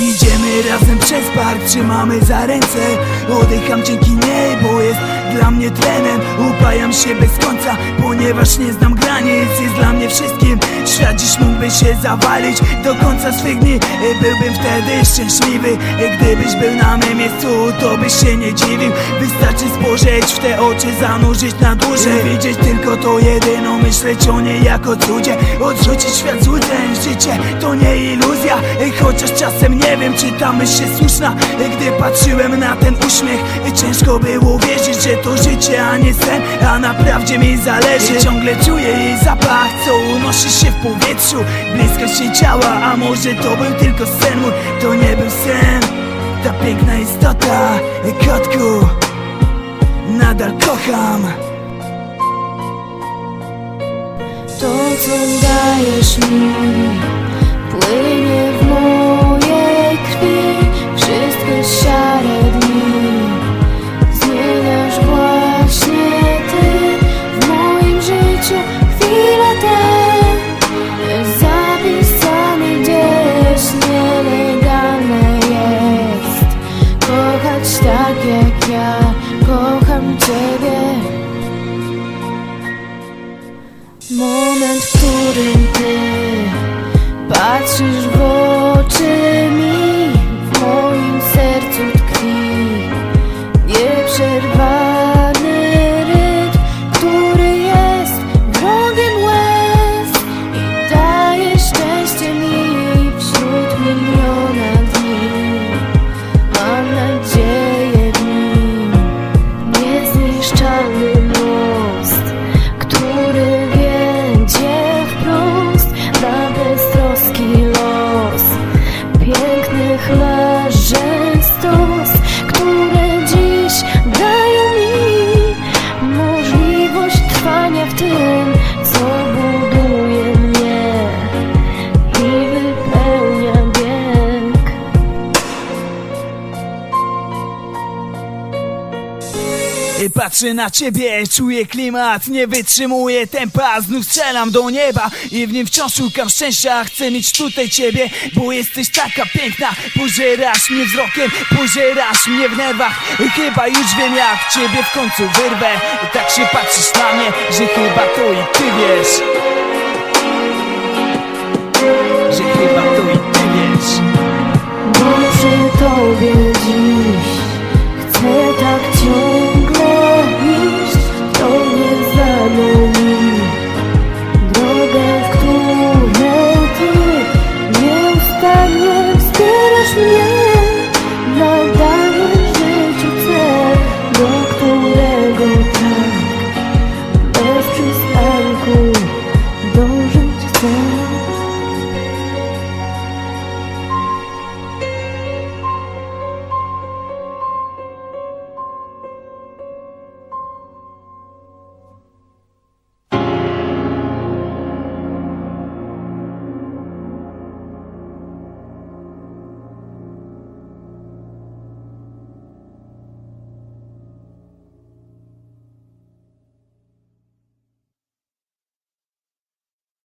Idziemy razem przez park, trzymamy za ręce. Oddycham dzięki niej, bo jest dla mnie tlenem Upajam się bez końca, ponieważ nie znam granic. Jest dla mnie wszystkim, świat dziś mógłby się zawalić Do końca swych dni. Byłbym wtedy szczęśliwy Gdybyś był na mym miejscu, to byś się nie dziwił. Wystarczy spojrzeć w te oczy, zanurzyć na dłużej. Widzieć tylko to jedyno, myśleć o niej jako cudzie. Odrzucić świat złudzeń, życie to nie iluzja. Chociaż czasem nie wiem, czy ta myśl się słuszna. Gdy patrzyłem na ten uśmiech Ciężko było wierzyć, że to życie, a nie sen. A naprawdę mi zależy. Ej, Ciągle czuję jej zapach, co unosi się w powietrzu. Blisko się ciała, a może to był tylko sen. Mój To nie był sen. Ta piękna istota, kotku Nadal kocham. To, co dajesz mi, płynie w patrzysz w Y, Patrzę na ciebie, czuję klimat Nie wytrzymuję tempa, znów strzelam do nieba I w nim wciąż szukam szczęścia Chcę mieć tutaj ciebie, bo jesteś taka piękna. Pożerasz mnie wzrokiem, pożerasz mnie w nerwach Chyba już wiem jak ciebie w końcu wyrwę. Tak się patrzysz na mnie, że chyba to i ty wiesz. Że chyba to i ty wiesz. Dobrze tobie dziś